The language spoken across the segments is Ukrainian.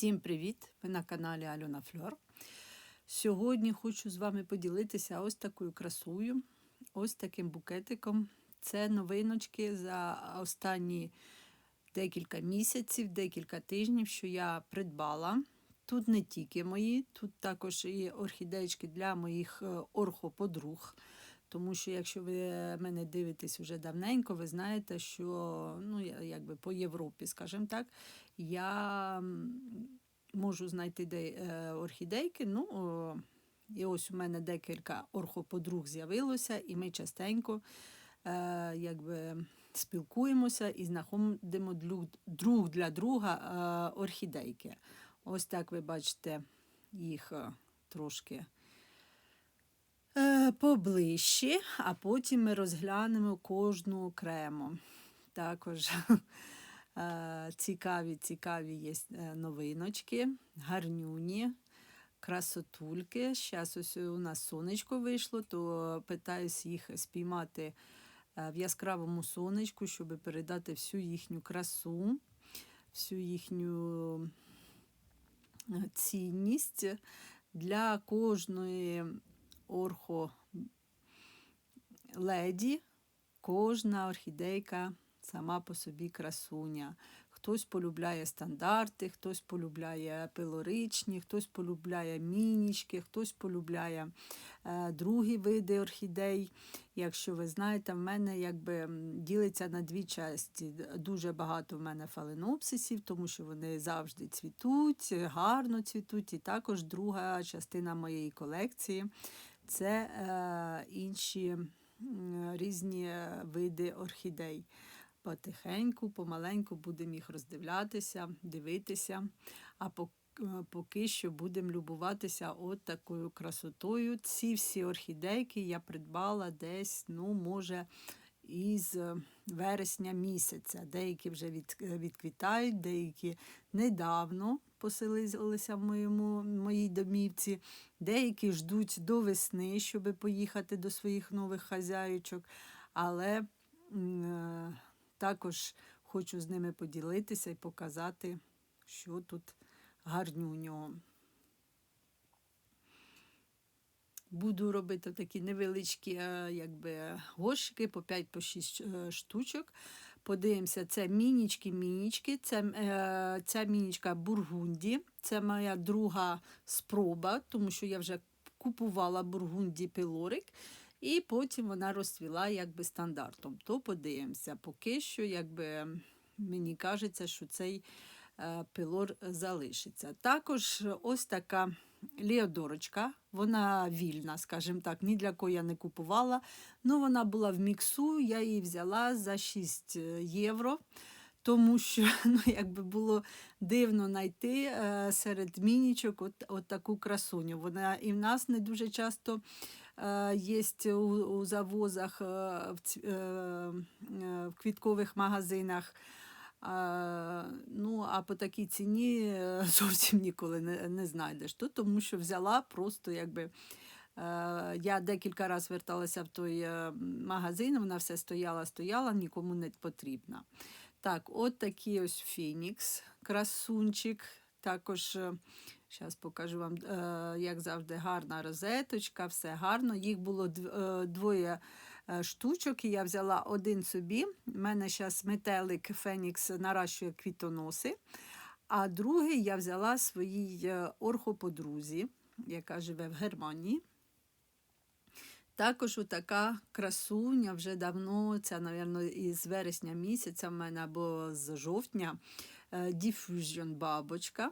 Всім привіт! Ви на каналі Альона Фльор. Сьогодні хочу з вами поділитися ось такою красою, ось таким букетиком. Це новиночки за останні декілька місяців, декілька тижнів, що я придбала. Тут не тільки мої, тут також і орхідеєчки для моїх е, орхоподруг. Тому що, якщо ви мене дивитесь вже давненько, ви знаєте, що ну, якби по Європі, скажімо так, я можу знайти де, е, орхідейки. Ну, і ось у мене декілька орхоподруг з'явилося, і ми частенько е, якби, спілкуємося і знаходимо друг, для друга е, орхідейки. Ось так ви бачите їх трошки поближче, а потім ми розглянемо кожну окремо. Також цікаві, цікаві є е, новиночки, гарнюні, красотульки. Зараз ось у нас сонечко вийшло, то питаюсь їх спіймати е, в яскравому сонечку, щоб передати всю їхню красу, всю їхню е, цінність для кожної орхо леді, кожна орхідейка сама по собі красуня. Хтось полюбляє стандарти, хтось полюбляє пилоричні, хтось полюбляє мінічки, хтось полюбляє е, другі види орхідей. Якщо ви знаєте, в мене якби ділиться на дві часті. Дуже багато в мене фаленопсисів, тому що вони завжди цвітуть, гарно цвітуть. І також друга частина моєї колекції це е, інші різні види орхідей. Потихеньку, помаленьку будемо їх роздивлятися, дивитися. А е, поки що будемо любуватися от такою красотою. Ці всі орхідейки я придбала десь, ну, може, із е, вересня місяця. Деякі вже від, відквітають, деякі недавно поселилися в моєму, моїй домівці, деякі ждуть до весни, щоб поїхати до своїх нових хазяючок. Але е, також хочу з ними поділитися і показати, що тут гарнюньо. Буду робити такі невеличкі е, якби, горщики по 5-6 штучок. Подивимося, це мінічки-мінічки. Це, е, мінічка Бургунді. Це моя друга спроба, тому що я вже купувала Бургунді пилорик. І потім вона розцвіла якби стандартом. То подивимося. Поки що, якби, мені кажеться, що цей е, пилор залишиться. Також ось така ліодорочка, вона вільна, скажімо так, ні для кого я не купувала. Ну, вона була в міксу, я її взяла за 6 євро. Тому що ну, якби було дивно знайти е, серед мінічок от, от таку красуню. Вона і в нас не дуже часто е, є у, завозах е, в, е, е, в квіткових магазинах. А, ну, а по такій ціні е, зовсім ніколи не, не знайдеш. То тому що взяла просто якби. Е, я декілька разів верталася в той е, магазин, вона все стояла, стояла, нікому не потрібна. Так, от такий ось Фінікс, красунчик. Також, зараз покажу вам, е, як завжди, гарна розеточка, все гарно. Їх було е, двоє е, штучок, і я взяла один собі. У мене зараз метелик Фенікс наращує квітоноси. А другий я взяла своїй орхоподрузі, яка живе в Германії. Також така красуня вже давно, це, мабуть, із вересня місяця в мене або з жовтня. е, бабочка,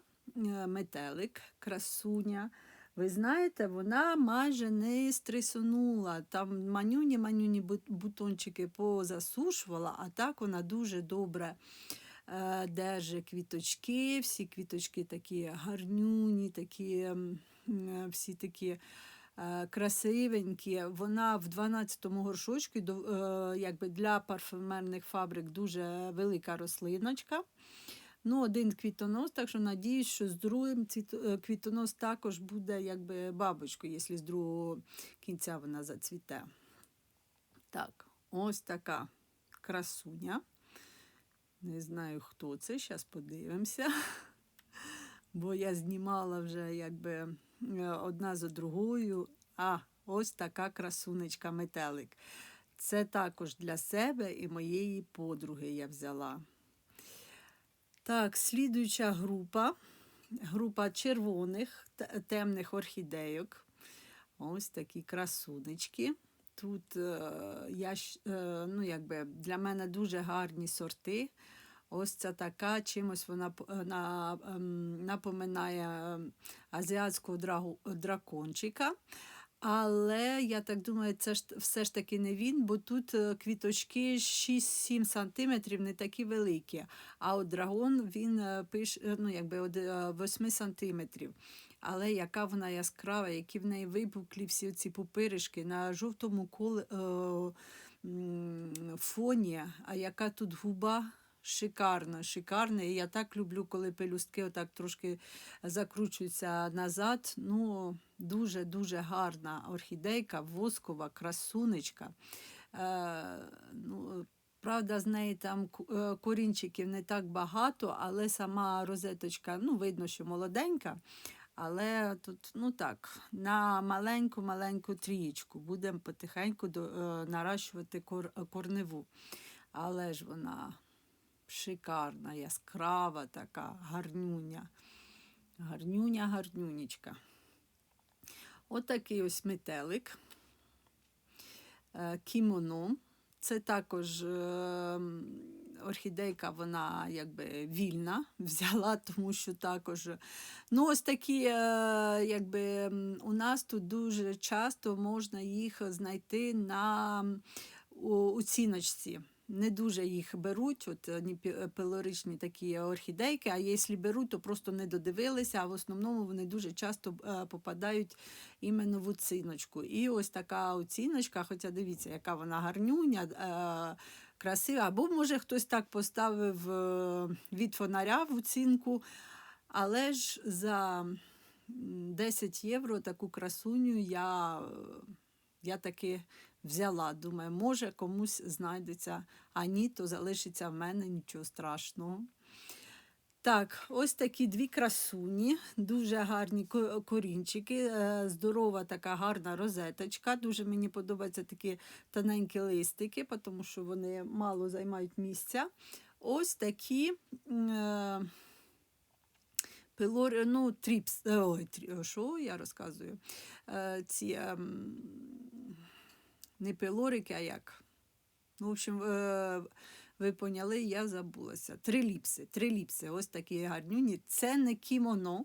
метелик, красуня. Ви знаєте, вона майже не стресонула. Там манюні манюні бутончики позасушувала, а так вона дуже добре е, держить квіточки. Всі квіточки такі гарнюні, такі, е, всі такі е, красивенькі. Вона в 12-му горшочку е, якби для парфюмерних фабрик дуже велика рослиночка. Ну, один квітонос, так що надіюсь, що з другим е, квітонос також буде якби бабочкою, якщо з другого кінця вона зацвіте. Так, ось така красуня. Не знаю, хто це, зараз подивимося. бо я знімала вже якби е, одна за другою. А, ось така красунечка метелик. Це також для себе і моєї подруги я взяла. Так, слідуюча група. Група червоних темних орхідейок. Ось такі красунечки. Тут е, я, е, ну, якби, для мене дуже гарні сорти. Ось ця така, чимось вона е, ем, напоминає ем, азіатського драгу, дракончика. Але я так думаю, це ж все ж таки не він, бо тут е, квіточки 6-7 сантиметрів не такі великі. А от драгон він е, пише, ну, якби от е, 8 сантиметрів. Але яка вона яскрава, які в неї випуклі всі ці пупиришки на жовтому коле, е, фоні, а яка тут губа. Шикарна, шикарна. І я так люблю, коли пелюстки отак трошки закручуються назад. Ну, дуже-дуже гарна орхідейка, воскова, красунечка. Е, ну, правда, з неї там е, корінчиків не так багато, але сама розеточка, ну, видно, що молоденька. Але тут, ну так, на маленьку-маленьку трієчку будемо потихеньку до, е, наращувати кор, корневу. Але ж вона шикарна, яскрава така, гарнюня. Гарнюня, гарнюнічка. Отакий ось метелик. Е, Кімоно. Це також е, орхідейка, вона якби вільна взяла, тому що також. Ну, ось такі, е, якби у нас тут дуже часто можна їх знайти на оціночці. Не дуже їх беруть, от е, ні пі- пилоричні такі орхідейки, а якщо беруть, то просто не додивилися, а в основному вони дуже часто е, попадають іменно в оціночку. І ось така оціночка, хоча дивіться, яка вона гарнюня, е, красива. Або може хтось так поставив е, від фонаря в оцінку, але ж за 10 євро таку красуню я, е, я таки взяла. Думаю, може комусь знайдеться, а ні, то залишиться в мене нічого страшного. Так, ось такі дві красуні, дуже гарні корінчики, е, здорова така гарна розеточка. Дуже мені подобаються такі тоненькі листики, тому що вони мало займають місця. Ось такі е, пилори, ну, тріпс, е, ой, що я розказую? Е, Ці ем, не пилорики, а як? Ну, в общем, е, ви поняли, я забулася. Триліпси, триліпси, ось такі гарнюні. Це не кімоно.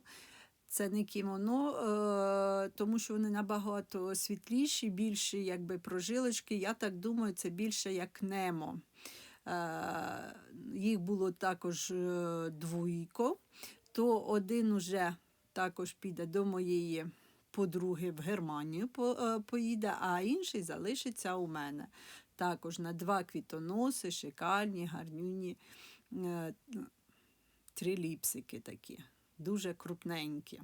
Це не кімоно, е, тому що вони набагато світліші, більші якби прожилочки. Я так думаю, це більше як немо. Е, їх було також двійко, то один уже також піде до моєї подруги в Германію е, поїде, а інший залишиться у мене. Також на два квітоноси, шикарні, гарнюні е, три ліпсики такі, дуже крупненькі.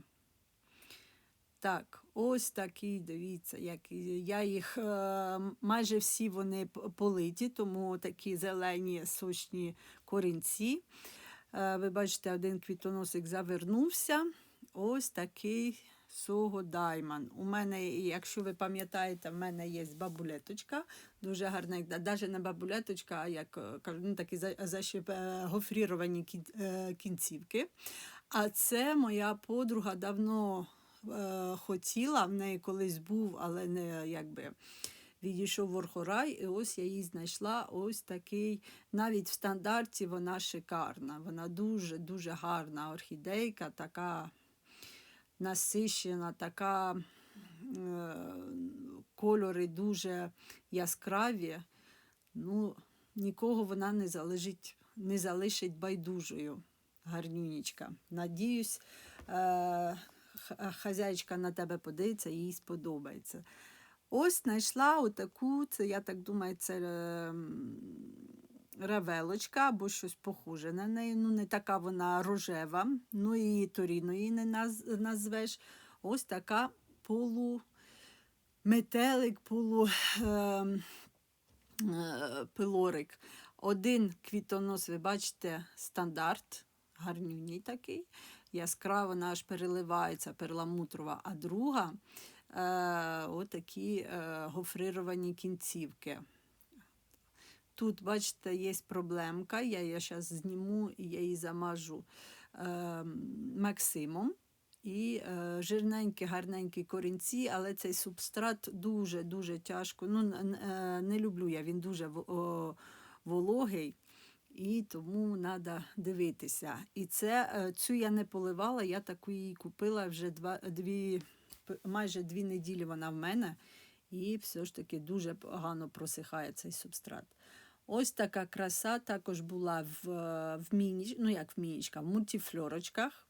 Так, ось такі, дивіться, як я їх е, майже всі вони политі, тому такі зелені сочні корінці. Ви бачите, один квітоносик завернувся. Ось такий Сого Дайман. У мене, якщо ви пам'ятаєте, в мене є бабулеточка, дуже гарненька, навіть не бабулеточка, а як е, ну, такі за- защеп, е, гофріровані е, кінцівки. А це моя подруга давно е, хотіла, в неї колись був, але не якби. Відійшов Ворхорай, і ось я її знайшла. Ось такий, навіть в стандарті вона шикарна. Вона дуже-дуже гарна орхідейка, така насищена, така е, кольори дуже яскраві. Ну, нікого вона не залежить, не залишить байдужою. Гарнюнічка. Надіюсь, е, хазяйка на тебе подивиться, їй сподобається. Ось знайшла отаку, це, я так думаю, це равелочка або щось похоже на неї. Ну, не така вона рожева, ну і торіно її не наз- назвеш. Ось така полу метелик, полу е, е, пилорик. Один квітонос, ви бачите, стандарт, гарнюній такий. Яскраво вона аж переливається, перламутрова, а друга е, отакі е, гофрировані кінцівки. Тут, бачите, є проблемка. Я її зараз зніму і я її замажу е, Максимом. І е, жирненькі, гарненькі корінці, але цей субстрат дуже-дуже тяжко. Ну, е, не люблю я, він дуже о, вологий, і тому треба дивитися. І це, е, цю я не поливала, я таку її купила вже два, дві, майже дві неділі вона в мене, і все ж таки дуже погано просихає цей субстрат. Ось така краса також була в, е, в мініч, ну як в мінічках, в мультифльорочках.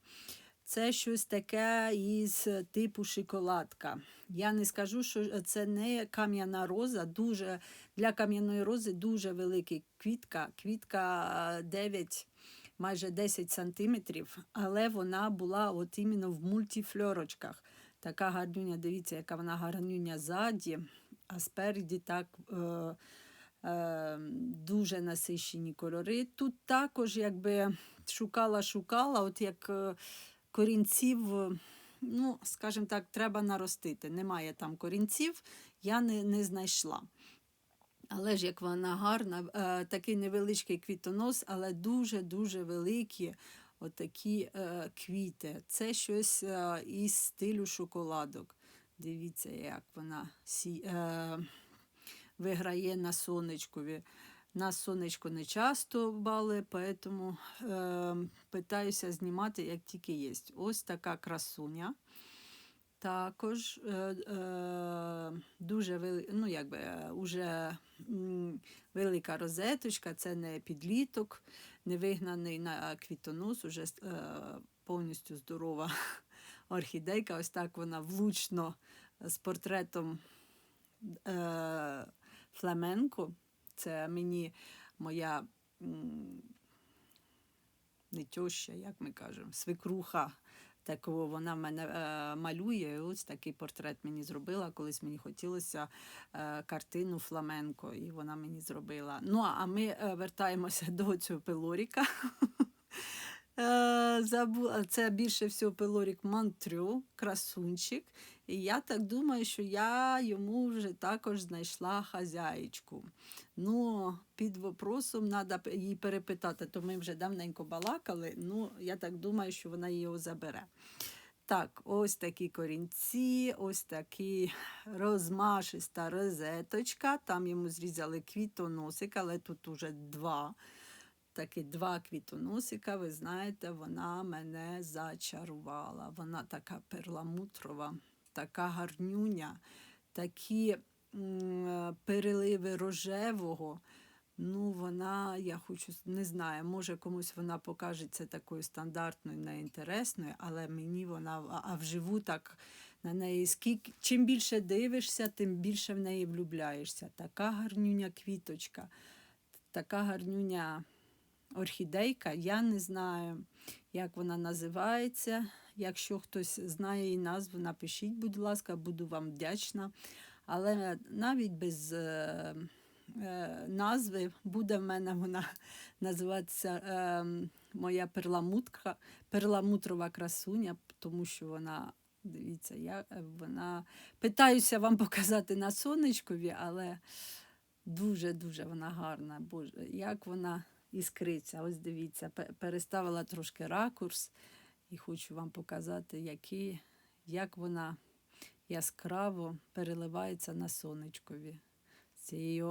Це щось таке із типу шоколадка. Я не скажу, що це не кам'яна роза. Дуже, для кам'яної рози дуже велика квітка. Квітка е, 9, майже 10 сантиметрів, але вона була от іменно в мультифльорочках. Така гарнюня, дивіться, яка вона гарнюня ззаді, а спереді так. Е, е, дуже насищені кольори. Тут також якби шукала-шукала, от як е, корінців, ну, скажімо так, треба наростити. Немає там корінців, я не, не знайшла. Але ж як вона гарна, е, такий невеличкий квітонос, але дуже-дуже великі отакі е, квіти. Це щось із стилю шоколадок. Дивіться, як вона виграє на сонечкові. На сонечко не часто бали, тому е, питаюся знімати, як тільки є. Ось така красуня. Також е, е, дуже вели, ну, якби, е, уже, м, велика розеточка, це не підліток, не вигнаний на квітонос, уже е, повністю здорова орхідейка. Ось так вона влучно з портретом е, фламенко. Це мені моя не тьоща, як ми кажемо, свекруха. Такого вона мене е, малює. Ось такий портрет мені зробила. Колись мені хотілося е, картину фламенко, і вона мені зробила. Ну а ми е, вертаємося до цього пилоріка. Е. Це більше всього пилорік Монтрю, красунчик. І я так думаю, що я йому вже також знайшла хазяїчку. Ну, під вопросом треба її перепитати, то ми вже давненько балакали. Ну, я так думаю, що вона його забере. Так, ось такі корінці, ось такі розмашиста розеточка. Там йому зрізали квітоносик, але тут уже два. Такі два квітоносика, ви знаєте, вона мене зачарувала. Вона така перламутрова, така гарнюня, такі переливи рожевого. Ну, вона, я хочу, не знаю, може комусь вона покажеться такою стандартною, неінтересною, але мені вона, а- вживу так на неї, скільки, чим більше дивишся, тим більше в неї влюбляєшся. Така гарнюня квіточка, така гарнюня орхідейка, я не знаю, як вона називається. Якщо хтось знає її назву, напишіть, будь ласка, буду вам вдячна. Але навіть без е, е, назви буде в мене вона називатися е, моя перламутка, перламутрова красуня, тому що вона, дивіться, я, е, вона питаюся вам показати на сонечкові, але дуже-дуже вона гарна. Боже, як вона іскриться. Ось дивіться, переставила трошки ракурс і хочу вам показати, які, як вона яскраво переливається на сонечкові. З цією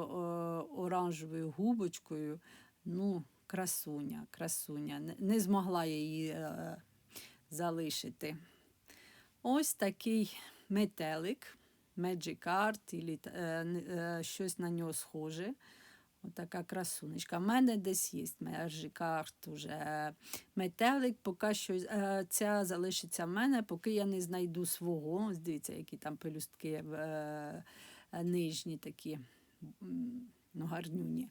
оранжевою губочкою. Ну, красуня, красуня. Не, змогла її е, залишити. Ось такий метелик, Magic Art, та- е, е, щось на нього схоже. Отака красунечка. У мене десь є Magic карт. уже метелик, поки що е, ця залишиться в мене, поки я не знайду свого. Ось дивіться, які там пелюстки е, нижні такі ну, гарнюні.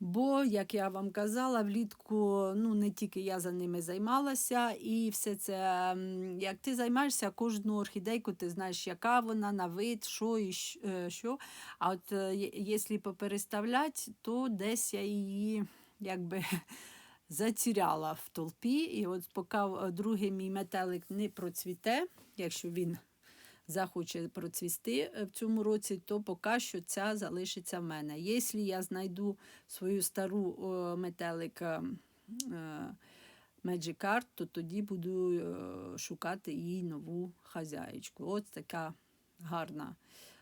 Бо, як я вам казала, влітку ну, не тільки я за ними займалася, і все це, як ти займаєшся кожну орхідейку, ти знаєш, яка вона на вид, що і е, що. А от е, якщо попереставляти, то десь я її якби затіряла в толпі. І от поки е, другий мій метелик не процвіте, якщо він захоче процвісти е, в цьому році, то поки що ця залишиться в мене. Якщо я знайду свою стару е, метелика е, Magic то тоді буду е, шукати їй нову хазяєчку. Ось така гарна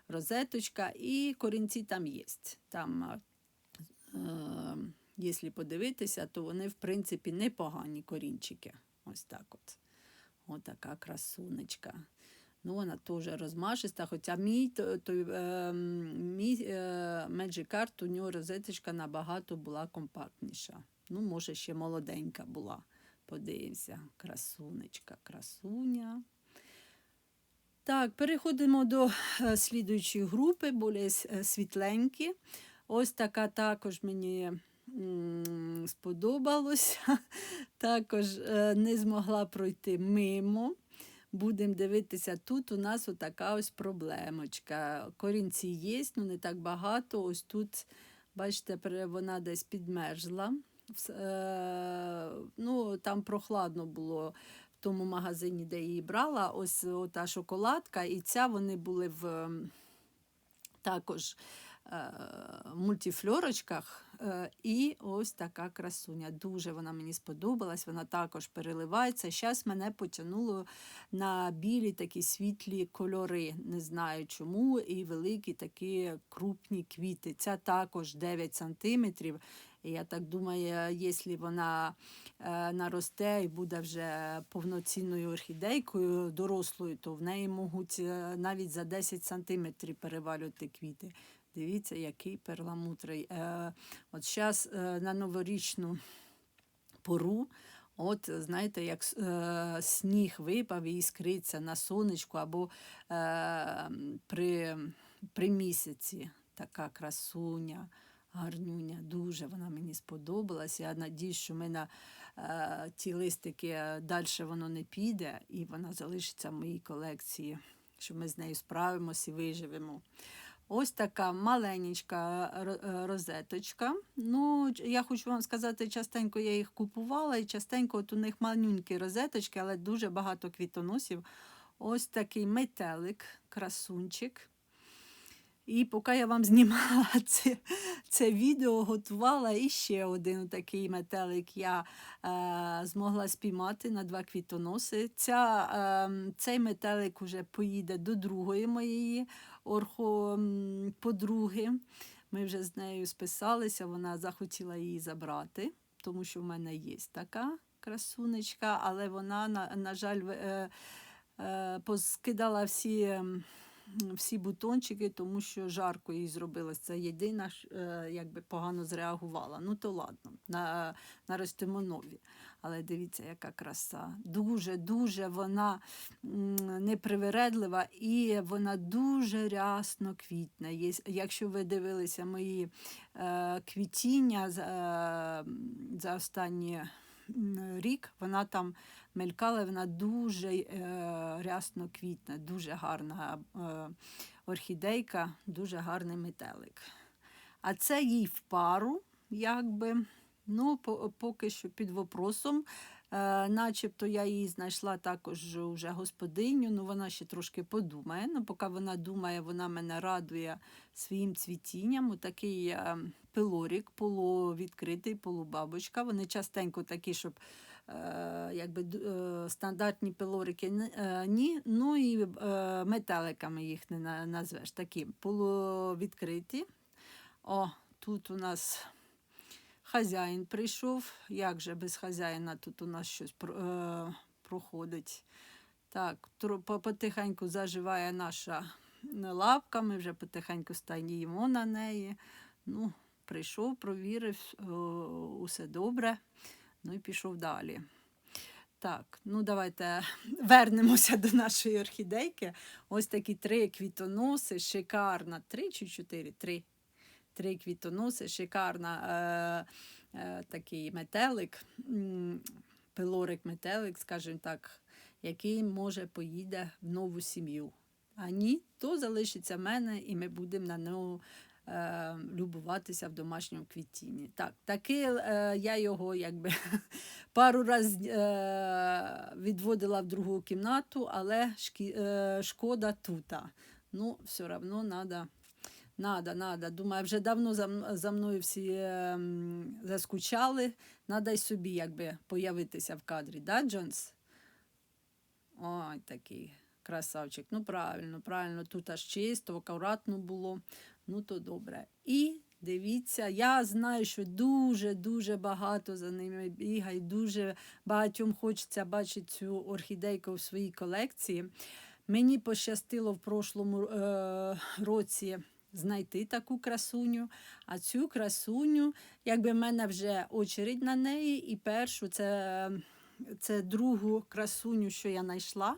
розеточка, і корінці там є. Там, е, е, якщо подивитися, то вони, в принципі, непогані корінчики. Ось так от. Ось така красунечка. Ну, вона теж розмашиста, хоча мій, то- той, е, мій е, Magic Art, у нього розеточка набагато була компактніша. Ну, може, ще молоденька була. Подивимося. Красунечка, красуня. Так, переходимо до е, слідуючої групи, більш е, світленькі. Ось така також мені сподобалося. Також не змогла пройти мимо. Будемо дивитися, тут у нас отака ось проблемочка. Корінці є, ну не так багато. Ось тут, бачите, вона десь підмерзла. Е, Ну, там прохладно було в тому магазині, де її брала. Ось та шоколадка, і ця вони були в також мультифльорочках. Е, і ось така красуня. Дуже вона мені сподобалась, вона також переливається. Зараз мене потягнуло на білі такі світлі кольори. Не знаю чому. І великі такі крупні квіти. Ця також 9 сантиметрів. Я так думаю, якщо вона е, наросте і буде вже повноцінною орхідейкою дорослою, то в неї можуть е, навіть за 10 сантиметрів перевалювати квіти. Дивіться, який перламутрий. Е, от зараз е, на новорічну пору. От, знаєте, як е, сніг випав і іскриться на сонечку або е, при, при місяці. Така красуня, гарнюня. Дуже вона мені сподобалась. Я надіюсь, що ми на е, ті листики далі воно не піде, і вона залишиться в моїй колекції, що ми з нею справимося і виживемо. Ось така маленька е, розеточка. Ну, я хочу вам сказати, частенько я їх купувала, і частенько от у них малюнькі розеточки, але дуже багато квітоносів. Ось такий метелик, красунчик. І поки я вам знімала це, це відео, готувала і ще один такий метелик я е, змогла спіймати на два квітоноси. Ця, е, цей метелик уже поїде до другої моєї орхоподруги. Ми вже з нею списалися, вона захотіла її забрати, тому що в мене є така красунечка, але вона, на, на жаль, е, е, поскидала всі. Всі бутончики, тому що жарко їй зробилось. Це єдина, е, якби погано зреагувала. Ну то ладно, на, наростимо нові. Але дивіться, яка краса. Дуже, дуже вона непривередлива і вона дуже рясно квітне. Якщо ви дивилися мої е, квітіння за останні рік, вона там мелькала, вона дуже е, рясно квітне, дуже гарна е, орхідейка, дуже гарний метелик. А це їй в пару, якби, ну, поки що під вопросом. Е, начебто я її знайшла також вже господиню, ну вона ще трошки подумає. Ну, поки вона думає, вона мене радує своїм цвітінням. Отакий е, пилорік, полувідкритий, полубабочка. Вони частенько такі, щоб якби, е, стандартні пилорики е, ні, ну і е, метеликами їх не назвеш. Такі полувідкриті. О, тут у нас хазяїн прийшов. Як же без хазяїна тут у нас щось про- е, проходить. Так, потихеньку заживає наша лапка, ми вже потихеньку стаємо на неї. Ну, прийшов, провірив, е, усе добре. Ну і пішов далі. Так, ну давайте вернемося до нашої орхідейки. Ось такі три квітоноси, шикарна. Три чи чотири? Три. Три квітоноси, шикарна е, е, такий метелик, пилорик метелик, скажімо так, який може поїде в нову сім'ю. А ні, то залишиться в мене, і ми будемо на нього е, любуватися в домашньому квітінні. Так, таки е, я його якби пару разів е, відводила в другу кімнату, але шкі, е, шкода тута. Ну, все одно треба. Надо, надо. Думаю, вже давно за, за мною всі ем, заскучали. Надо й собі якби появитися в кадрі, да, Джонс? Ой, такий красавчик. Ну, правильно, правильно, тут аж чисто, акуратно було. Ну, то добре. І дивіться, я знаю, що дуже-дуже багато за ними бігає, дуже багатьом хочеться бачити цю орхідейку в своїй колекції. Мені пощастило в прошлому е, році знайти таку красуню. А цю красуню, якби в мене вже очередь на неї, і першу це, це другу красуню, що я знайшла,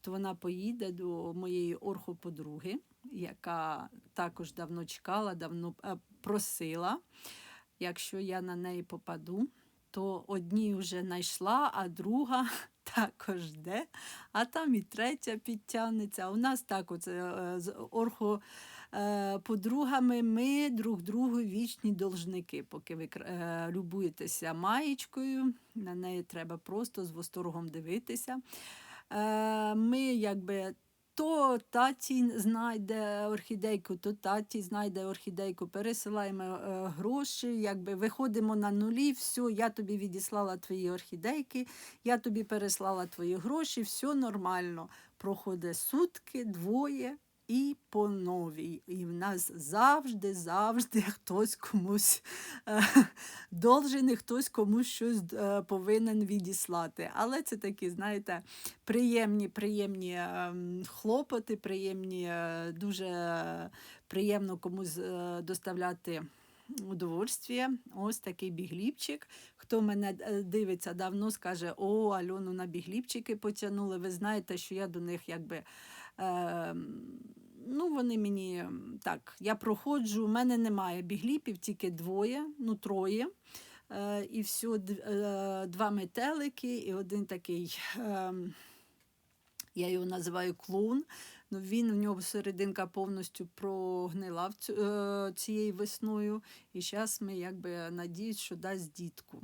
то вона поїде до моєї орхоподруги, яка також давно чекала, давно е, просила. Якщо я на неї попаду, то одні вже знайшла, а друга також де, а там і третя підтягнеться. У нас так оце з орхо е, подругами ми друг другу вічні должники. Поки ви е, любуєтеся маєчкою, на неї треба просто з восторгом дивитися. Ми якби. То таті знайде орхідейку, то таті знайде орхідейку, пересилаємо е, гроші, якби виходимо на нулі, все, я тобі відіслала твої орхідейки, я тобі переслала твої гроші, все нормально. Проходить сутки, двоє і по новій. І в нас завжди, завжди хтось комусь е, должен, і хтось комусь щось е, повинен відіслати. Але це такі, знаєте, приємні, приємні ем, хлопоти, приємні, е, дуже приємно комусь е, доставляти удовольствие. Ось такий бігліпчик. Хто мене е, дивиться давно, скаже: О, Альону на бігліпчики потягнули. Ви знаєте, що я до них якби. Е, ну, вони мені так, я проходжу, у мене немає бігліпів, тільки двоє, ну троє. Е, і все, е, два метелики і один такий. ем, я його називаю клоун. Ну, він в нього серединка повністю прогнила е, цією весною. І зараз ми якби надіюсь, що дасть дітку.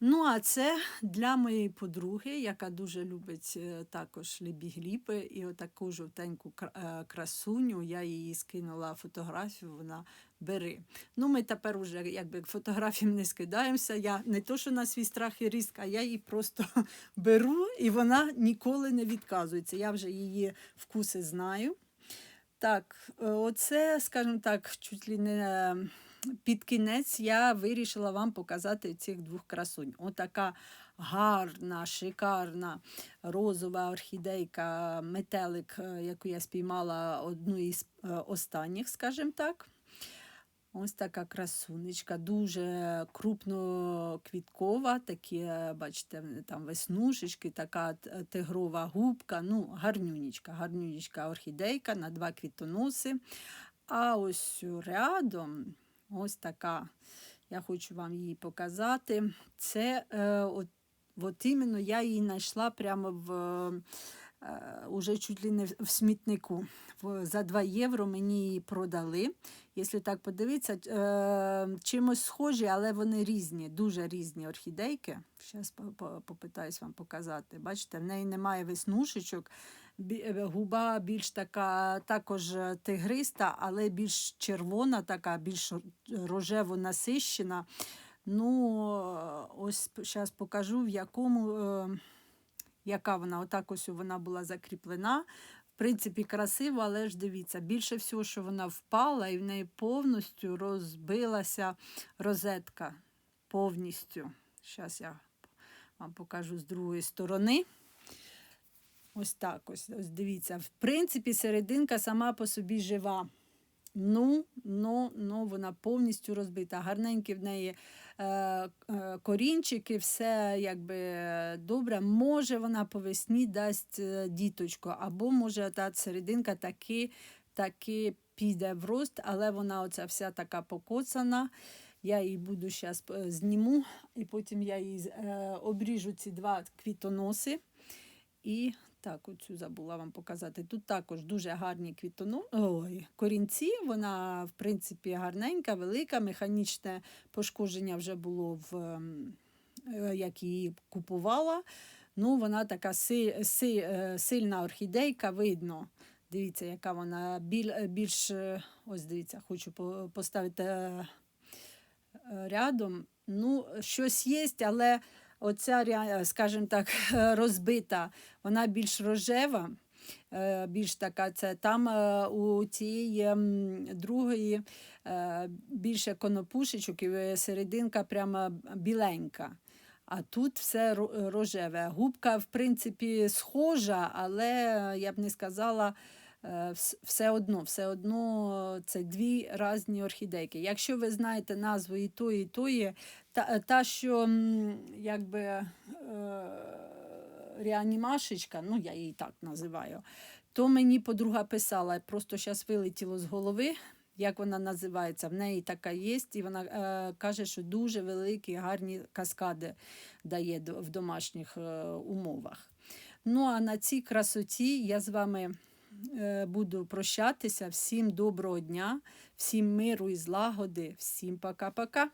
Ну, а це для моєї подруги, яка дуже любить е, також лібігліпи, і отаку жовтеньку е, красуню. Я її скинула фотографію, вона бери. Ну, ми тепер уже якби фотографіям не скидаємося. Я не то, що на свій страх і ризик, а я її просто беру, і вона ніколи не відказується. Я вже її вкуси знаю. Так, е, оце, скажімо так, чуть ли не під кінець я вирішила вам показати цих двох красунь. Отака гарна, шикарна розова орхідейка, метелик, е, яку я спіймала одну із е, останніх, скажімо так. Ось така красунечка, дуже крупноквіткова, такі, е, бачите, там веснушечки, така тигрова губка, ну, гарнюнічка, гарнюнічка орхідейка на два квітоноси. А ось рядом ось така, я хочу вам її показати. Це е, от, от іменно я її знайшла прямо в. Е, Уже чуть ли не в смітнику. За 2 євро мені її продали. Якщо так подивитися, е, чимось схожі, але вони різні, дуже різні орхідейки. Зараз попитаюсь вам показати. Бачите, в неї немає веснушечок, е, губа більш така, також тигриста, але більш червона, така, більш рожево насищена. Ну, ось зараз покажу, в якому. Яка вона, отак ось вона була закріплена. В принципі, красиво, але ж дивіться, більше всього, що вона впала, і в неї повністю розбилася розетка. Повністю. Зараз я вам покажу з другої сторони. Ось так ось, ось дивіться. В принципі, серединка сама по собі жива. Ну, ну, ну, вона повністю розбита. Гарненькі в неї корінчики, все якби е, добре. Може, вона по весні дасть е, діточку, або може та серединка таки, таки піде в рост, але вона оця вся така покоцана. Я її буду зараз зніму, і потім я її е, обріжу ці два квітоноси. І Так, оцю забула вам показати. Тут також дуже гарні квітону... Ой, корінці. Вона, в принципі, гарненька, велика. Механічне пошкодження вже було в е, як її купувала. Ну, вона така си, си, е, сильна орхідейка, видно. Дивіться, яка вона е, більш. Ось дивіться, хочу поставити рядом. Ну, щось є, але оця, скажімо так, розбита, вона більш рожева. е, Більш така це там е, у цієї другої е, більше конопушечок і е, серединка прямо біленька. А тут все рожеве. Губка, в принципі, схожа, але е, я б не сказала, е, все одно, все одно це дві різні орхідейки. Якщо ви знаєте назву і тої, і тої, та, та що якби е, реанімашечка, ну я її так називаю, то мені подруга писала, просто зараз вилетіло з голови. Як вона називається? В неї така є, і вона е, каже, що дуже великі, гарні каскади дає в домашніх е, умовах. Ну а на цій красоті я з вами е, буду прощатися. Всім доброго дня, всім миру і злагоди, всім пока-пока.